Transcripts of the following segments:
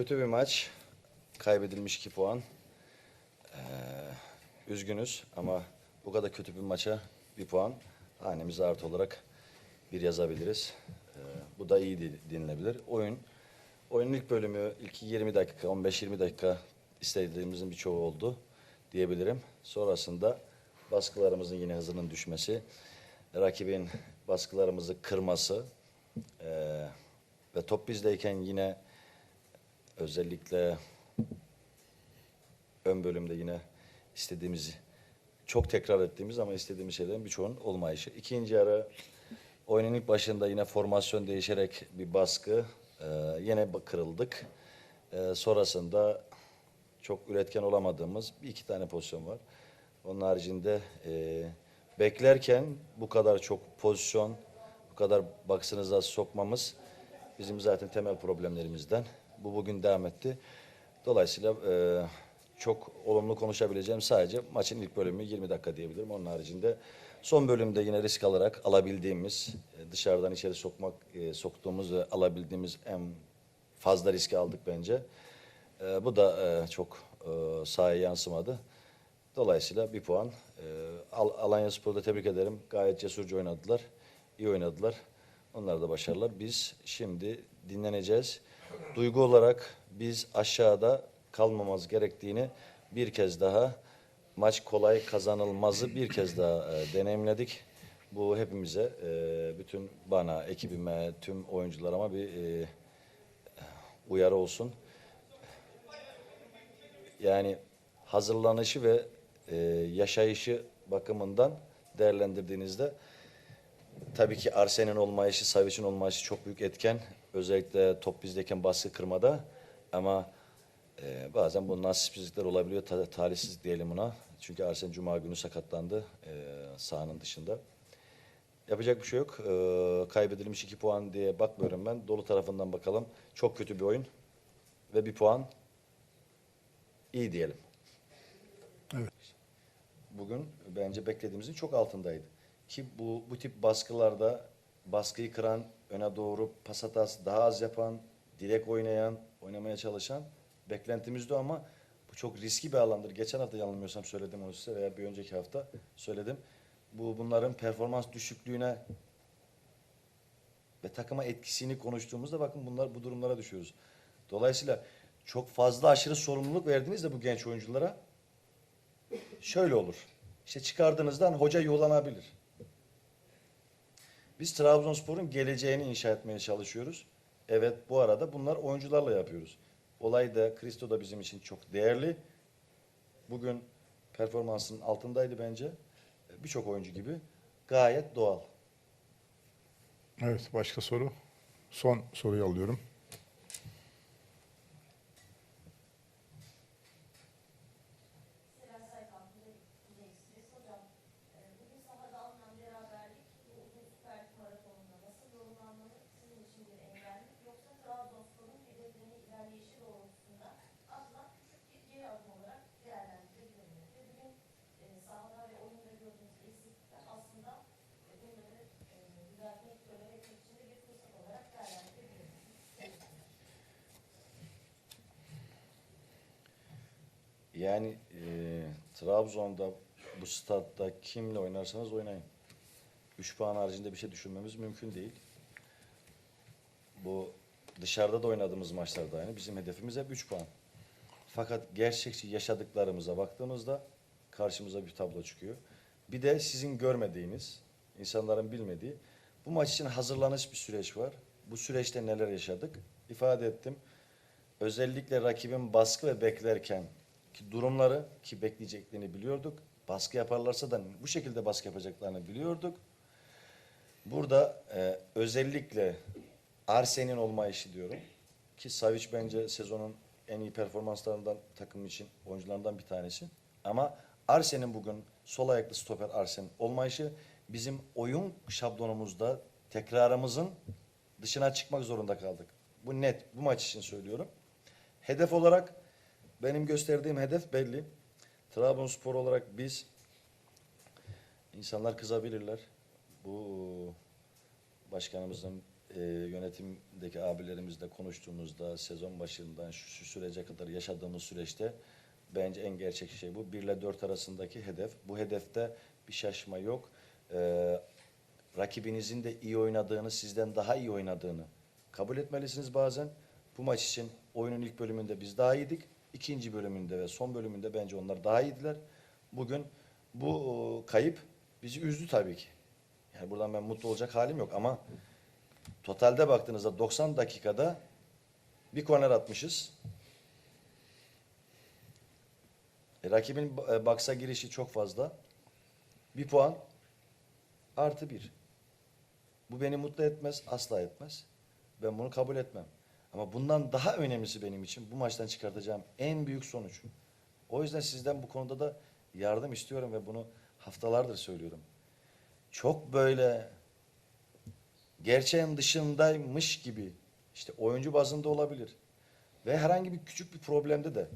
Kötü bir maç. Kaybedilmiş 2 puan. Ee, üzgünüz ama bu kadar kötü bir maça bir puan hanemize artı olarak bir yazabiliriz. Ee, bu da iyi dinlenebilir. Oyun oyunun ilk bölümü ilk 20 dakika 15-20 dakika istediğimizin birçoğu oldu diyebilirim. Sonrasında baskılarımızın yine hızının düşmesi, rakibin baskılarımızı kırması ee, ve top bizdeyken yine özellikle ön bölümde yine istediğimiz çok tekrar ettiğimiz ama istediğimiz şeylerin birçoğunun olmayışı. İkinci yarı oyunun ilk başında yine formasyon değişerek bir baskı e, yine kırıldık. E, sonrasında çok üretken olamadığımız bir iki tane pozisyon var. Onun haricinde e, beklerken bu kadar çok pozisyon, bu kadar baksınıza sokmamız bizim zaten temel problemlerimizden. Bu bugün devam etti. Dolayısıyla e, çok olumlu konuşabileceğim sadece maçın ilk bölümü 20 dakika diyebilirim. Onun haricinde son bölümde yine risk alarak alabildiğimiz, e, dışarıdan içeri sokmak e, soktuğumuz ve alabildiğimiz en fazla riski aldık bence. E, bu da e, çok e, sahaya yansımadı. Dolayısıyla bir puan. E, Al- Alanya Spor'da tebrik ederim. Gayet cesurca oynadılar. iyi oynadılar. Onlar da başarılar. Biz şimdi dinleneceğiz. Duygu olarak biz aşağıda kalmamız gerektiğini bir kez daha maç kolay kazanılmazı bir kez daha e, deneyimledik. Bu hepimize, e, bütün bana, ekibime, tüm oyuncularıma bir e, uyarı olsun. Yani hazırlanışı ve e, yaşayışı bakımından değerlendirdiğinizde tabii ki Arsen'in olmayışı, Savic'in olmayışı çok büyük etken. Özellikle top bizdeyken baskı kırmada. Ama e, bazen bu nasipsizlikler olabiliyor. Ta- talihsizlik diyelim buna. Çünkü Arsen Cuma günü sakatlandı e, sahanın dışında. Yapacak bir şey yok. E, kaybedilmiş iki puan diye bakmıyorum ben. Dolu tarafından bakalım. Çok kötü bir oyun. Ve bir puan iyi diyelim. Evet. Bugün bence beklediğimizin çok altındaydı. Ki bu bu tip baskılarda baskıyı kıran, öne doğru pas hatası daha az yapan, direkt oynayan, oynamaya çalışan beklentimizdi ama bu çok riskli bir alandır. Geçen hafta yanılmıyorsam söyledim onu size veya bir önceki hafta söyledim. Bu bunların performans düşüklüğüne ve takıma etkisini konuştuğumuzda bakın bunlar bu durumlara düşüyoruz. Dolayısıyla çok fazla aşırı sorumluluk verdiğinizde bu genç oyunculara şöyle olur. İşte çıkardığınızdan hoca yuhlanabilir. Biz Trabzonspor'un geleceğini inşa etmeye çalışıyoruz. Evet bu arada bunlar oyuncularla yapıyoruz. Olay da Cristo da bizim için çok değerli. Bugün performansının altındaydı bence. Birçok oyuncu gibi. Gayet doğal. Evet, başka soru? Son soruyu alıyorum. Yani e, Trabzon'da bu statta kimle oynarsanız oynayın. 3 puan haricinde bir şey düşünmemiz mümkün değil. Bu dışarıda da oynadığımız maçlarda aynı. Bizim hedefimiz hep 3 puan. Fakat gerçekçi yaşadıklarımıza baktığımızda karşımıza bir tablo çıkıyor. Bir de sizin görmediğiniz, insanların bilmediği bu maç için hazırlanış bir süreç var. Bu süreçte neler yaşadık? İfade ettim. Özellikle rakibin baskı ve beklerken ki durumları ki bekleyeceklerini biliyorduk. Baskı yaparlarsa da bu şekilde baskı yapacaklarını biliyorduk. Burada e, özellikle Arsen'in olmayışı diyorum ki Savic bence sezonun en iyi performanslarından takım için oyuncularından bir tanesi. Ama Arsen'in bugün sol ayaklı stoper Arsen olmayışı bizim oyun şablonumuzda tekrarımızın dışına çıkmak zorunda kaldık. Bu net. Bu maç için söylüyorum. Hedef olarak benim gösterdiğim hedef belli. Trabzonspor olarak biz insanlar kızabilirler. Bu başkanımızın e, yönetimdeki abilerimizle konuştuğumuzda sezon başından şu, şu sürece kadar yaşadığımız süreçte bence en gerçek şey bu. 1 ile 4 arasındaki hedef. Bu hedefte bir şaşma yok. Ee, rakibinizin de iyi oynadığını, sizden daha iyi oynadığını kabul etmelisiniz bazen. Bu maç için oyunun ilk bölümünde biz daha iyiydik. İkinci bölümünde ve son bölümünde bence onlar daha iyiydiler. Bugün bu e, kayıp bizi üzdü tabii ki. Yani buradan ben mutlu olacak halim yok ama totalde baktığınızda 90 dakikada bir korner atmışız. E, rakibin e, baksa girişi çok fazla. Bir puan artı bir. Bu beni mutlu etmez, asla etmez. Ben bunu kabul etmem. Ama bundan daha önemlisi benim için bu maçtan çıkartacağım en büyük sonuç. O yüzden sizden bu konuda da yardım istiyorum ve bunu haftalardır söylüyorum. Çok böyle gerçeğin dışındaymış gibi işte oyuncu bazında olabilir. Ve herhangi bir küçük bir problemde de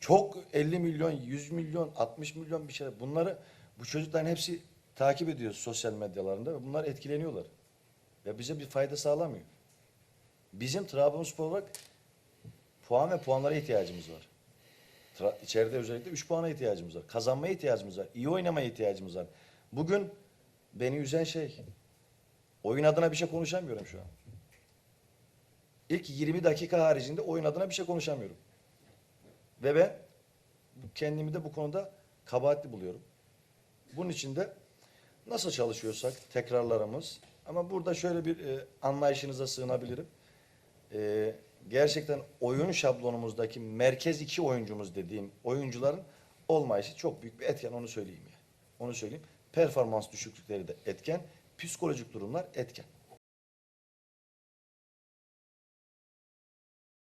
çok 50 milyon, 100 milyon, 60 milyon bir şey bunları bu çocukların hepsi takip ediyor sosyal medyalarında ve bunlar etkileniyorlar. Ve bize bir fayda sağlamıyor. Bizim Trabzonspor olarak puan ve puanlara ihtiyacımız var. Tra- içeride özellikle 3 puana ihtiyacımız var. Kazanmaya ihtiyacımız var. iyi oynamaya ihtiyacımız var. Bugün beni üzen şey oyun adına bir şey konuşamıyorum şu an. İlk 20 dakika haricinde oyun adına bir şey konuşamıyorum. Ve ben kendimi de bu konuda kabahatli buluyorum. Bunun için de nasıl çalışıyorsak tekrarlarımız ama burada şöyle bir e, anlayışınıza sığınabilirim. E, gerçekten oyun şablonumuzdaki merkez iki oyuncumuz dediğim oyuncuların olmayışı çok büyük bir etken onu söyleyeyim ya. Onu söyleyeyim. Performans düşüklükleri de etken, psikolojik durumlar etken.